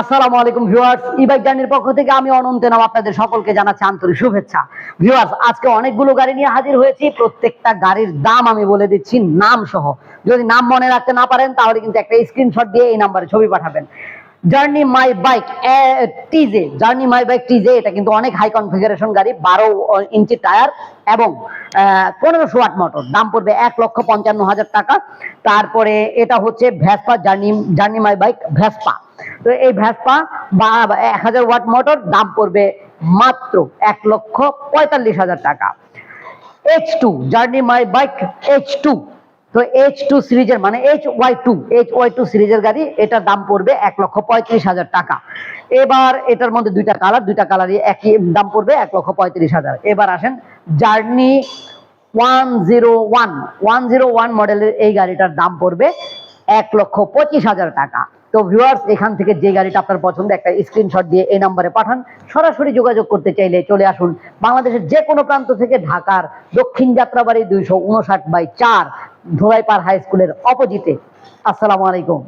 আসসালামু আলাইকুম viewers e-bike জার্নির পক্ষ থেকে আমি অনন্ত নাম আপনাদের সকলকে জানাচ্ছি আন্তরিক শুভেচ্ছা। ভিউয়ার্স, আজকে অনেকগুলো গাড়ি নিয়ে হাজির হয়েছি, প্রত্যেকটা গাড়ির দাম আমি বলে দিচ্ছি নাম সহ যদি নাম মনে রাখতে না পারেন, তাহলে কিন্তু একটা স্ক্রিনশট দিয়ে এই নাম্বারে ছবি পাঠাবেন। Journey my bike TJ journey my bike TJ এটা কিন্তু অনেক হাই কনফিগারেশন গাড়ি, বারো ইঞ্চি টায়ার এবং পনেরোশো ওয়াট মোটর দাম পড়বে এক লক্ষ পঞ্চান্ন হাজার টাকা। তারপরে এটা হচ্ছে Vespa journey journey my bike Vespa তো এই ভ্যাসপা বা এক হাজার ওয়াট মোটর দাম পড়বে মাত্র এক লক্ষ পঁয়তাল্লিশ হাজার টাকা। H two journey my bike H two তো এইচ টু সিরিজের মানে H Y two H Y two সিরিজের গাড়ি, এটার দাম পড়বে এক লক্ষ পঁয়ত্রিশ হাজার টাকা। এবার এটার মধ্যে দুইটা কালার, দুইটা কালারই একই দাম পড়বে এক লক্ষ পঁয়ত্রিশ হাজার। এবার আসেন journey one zero one one zero one মডেলের এই গাড়িটার দাম পড়বে এক লক্ষ পঁচিশ হাজার টাকা। তো ভিউয়ার্স এখান থেকে যে গাড়িটা আপনার পছন্দ, একটা স্ক্রিনশট দিয়ে এই নাম্বারে পাঠান। সরাসরি যোগাযোগ করতে চাইলে চলে আসুন বাংলাদেশের যে কোনো প্রান্ত থেকে ঢাকার দক্ষিণ যাত্রাবাড়ি দুইশো উনষাট বাই চার ধোলাইপাড় হাই স্কুলের অপোজিটে। আসসালামু আলাইকুম।